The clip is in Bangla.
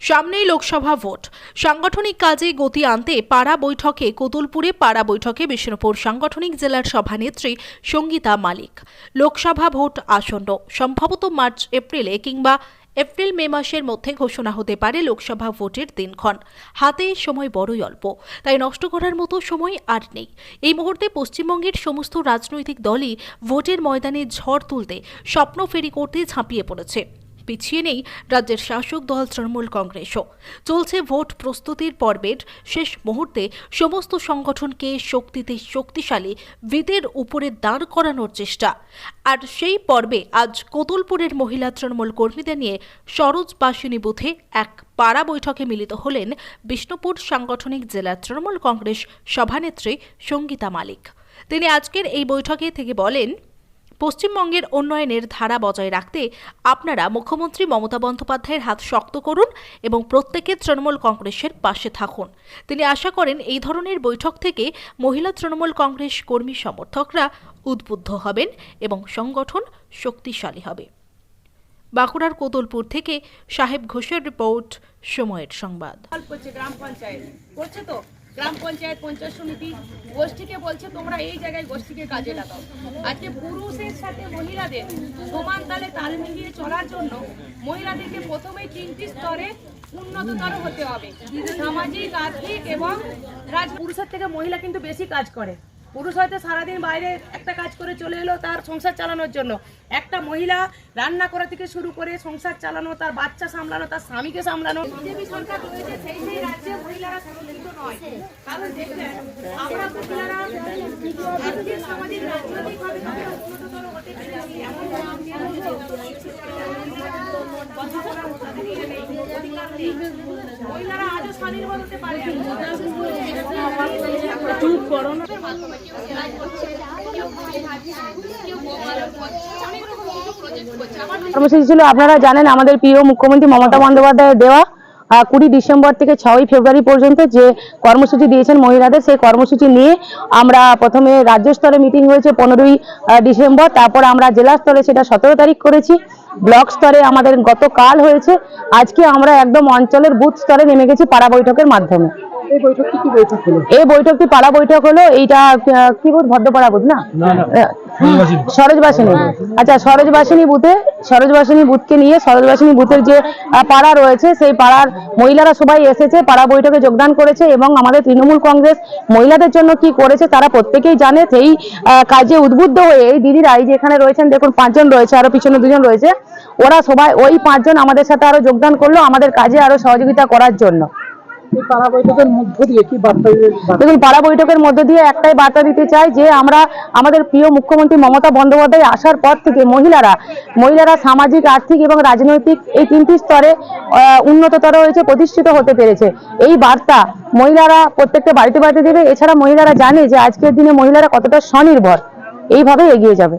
সামনেই লোকসভা ভোট। সাংগঠনিক কাজে গতি আনতে পাড়া বৈঠকে কোতুলপুরে পাড়া বৈঠকে বিষ্ণুপুর সাংগঠনিক জেলার সভানেত্রী সঙ্গীতা মালিক। লোকসভা ভোট আসন্ন। সম্ভবত মার্চ, এপ্রিলে কিংবা এপ্রিল, মে মাসের মধ্যে ঘোষণা হতে পারে লোকসভা ভোটের দিনক্ষণ। হাতে সময় বড়ই অল্প, তাই নষ্ট করার মতো সময় আর নেই। এই মুহূর্তে পশ্চিমবঙ্গের সমস্ত রাজনৈতিক দলই ভোটের ময়দানে ঝড় তুলতে, স্বপ্ন ফেরি করতে ঝাঁপিয়ে পড়েছে। পিছিয়ে নেই রাজ্যের শাসক দল তৃণমূল কংগ্রেসও। চলছে ভোট প্রস্তুতির পর্বের শেষ মুহূর্তে সমস্ত সংগঠনকে শক্তিতে শক্তিশালী, ভিতের উপরে দাঁড় করানোর চেষ্টা। আর সেই পর্বে আজ কোতুলপুরের মহিলা তৃণমূল কর্মীদের নিয়ে সরোজ বাসিনী বুথে এক পাড়া বৈঠকে মিলিত হলেন বিষ্ণুপুর সাংগঠনিক জেলা তৃণমূল কংগ্রেস সভানেত্রী সঙ্গীতা মালিক। তিনি আজকের এই বৈঠকে থেকে বলেন পশ্চিমবঙ্গের উন্নয়নের ধারা বজায় রাখতে আপনারা মুখ্যমন্ত্রী মমতা বন্দ্যোপাধ্যায়ের হাত শক্ত করুন এবং প্রত্যেকে তৃণমূল কংগ্রেসের পাশে থাকুন। তিনি আশা করেন এই ধরনের বৈঠক থেকে মহিলা তৃণমূল কংগ্রেস কর্মী সমর্থকরা উদ্বুদ্ধ হবেন এবং সংগঠন শক্তিশালী হবে। বাঁকুড়ার কোতলপুর থেকে সাহেব ঘোষের রিপোর্ট, সময়ের সংবাদ। করছে গ্রাম পঞ্চায়েত। তো? গ্রাম পঞ্চায়েত পঞ্চায়েত সমিতি গোষ্ঠীকে বলছে, তোমরা এই জায়গায় গোষ্ঠীকে কাজে লাগাও। আজকে পুরুষের সাথে মহিলাদের সমান তালে তাল মিলিয়ে চলার জন্য মহিলাদেরকে প্রথমে তিনটি স্তরে উন্নততর হতে হবে। সামাজিক, আর্থিক এবং রাজ পুরুষের থেকে মহিলা কিন্তু বেশি কাজ করে। পুরুষ হয়তো সারাদিন বাইরে একটা কাজ করে চলে এলো তার সংসার চালানোর জন্য। একটা মহিলা রান্না করা থেকে শুরু করে সংসার চালানো, তার বাচ্চা সামলানো, তার স্বামীকে সামলানো। মহিলারা আজও স্বনির্ভর হতে পারে চুপ করো না। কর্মসূচি ছিল, আপনারা জানেন, আমাদের প্রিয় মুখ্যমন্ত্রী মমতা বন্দ্যোপাধ্যায়ের দেওয়া কুড়ি ডিসেম্বর থেকে ছয়ই ফেব্রুয়ারি পর্যন্ত যে কর্মসূচি দিয়েছেন মহিলাদের, সেই কর্মসূচি নিয়ে আমরা প্রথমে রাজ্য স্তরে মিটিং হয়েছে পনেরোই ডিসেম্বর, তারপর আমরা জেলা স্তরে সেটা সতেরো তারিখ করেছি, ব্লক স্তরে আমাদের গতকাল হয়েছে, আজকে আমরা একদম অঞ্চলের বুথ স্তরে নেমে গেছি পাড়া বৈঠকের মাধ্যমে। এই বৈঠকটি কি বৈঠক হলো? এই বৈঠকটি পাড়া বৈঠক হলো? এইটা কি বুথ ভদ্রপাড়া বুথ না সরোজবাসিনী। আচ্ছা সরোজবাসিনী বুথে সরোজবাসিনী বুথকে নিয়ে সরোজবাসিনী বুথের যে আহ, পাড়া রয়েছে সেই পাড়ার মহিলারা সবাই এসেছে পাড়া বৈঠকে যোগদান করেছে এবং আমাদের তৃণমূল কংগ্রেস মহিলাদের জন্য কি করেছে তারা প্রত্যেকেই জানে। সেই আহ, কাজে উদ্বুদ্ধ হয়ে এই দিদিরা এই যে এখানে রয়েছেন দেখুন পাঁচজন রয়েছে আরও পিছনে দুজন রয়েছে। ওরা সবাই ওই পাঁচজন আমাদের সাথে আরও যোগদান করল আমাদের কাজে আরও সহযোগিতা করার জন্য। পাড়া বৈঠকের মধ্য দিয়ে একটাই বার্তা দিতে চাই যে আমরা আমাদের প্রিয় মুখ্যমন্ত্রী মমতা বন্দ্যোপাধ্যায় আসার পর থেকে মহিলারা মহিলারা সামাজিক, আর্থিক এবং রাজনৈতিক এই তিনটি স্তরে উন্নততর হয়েছে, প্রতিষ্ঠিত হতে পেরেছে। এই বার্তা মহিলারা প্রত্যেকটা বাড়িতে বাড়িতে দেবে। এছাড়া মহিলারা জানে যে আজকের দিনে মহিলারা কতটা স্বনির্ভর। এইভাবে এগিয়ে যাবে।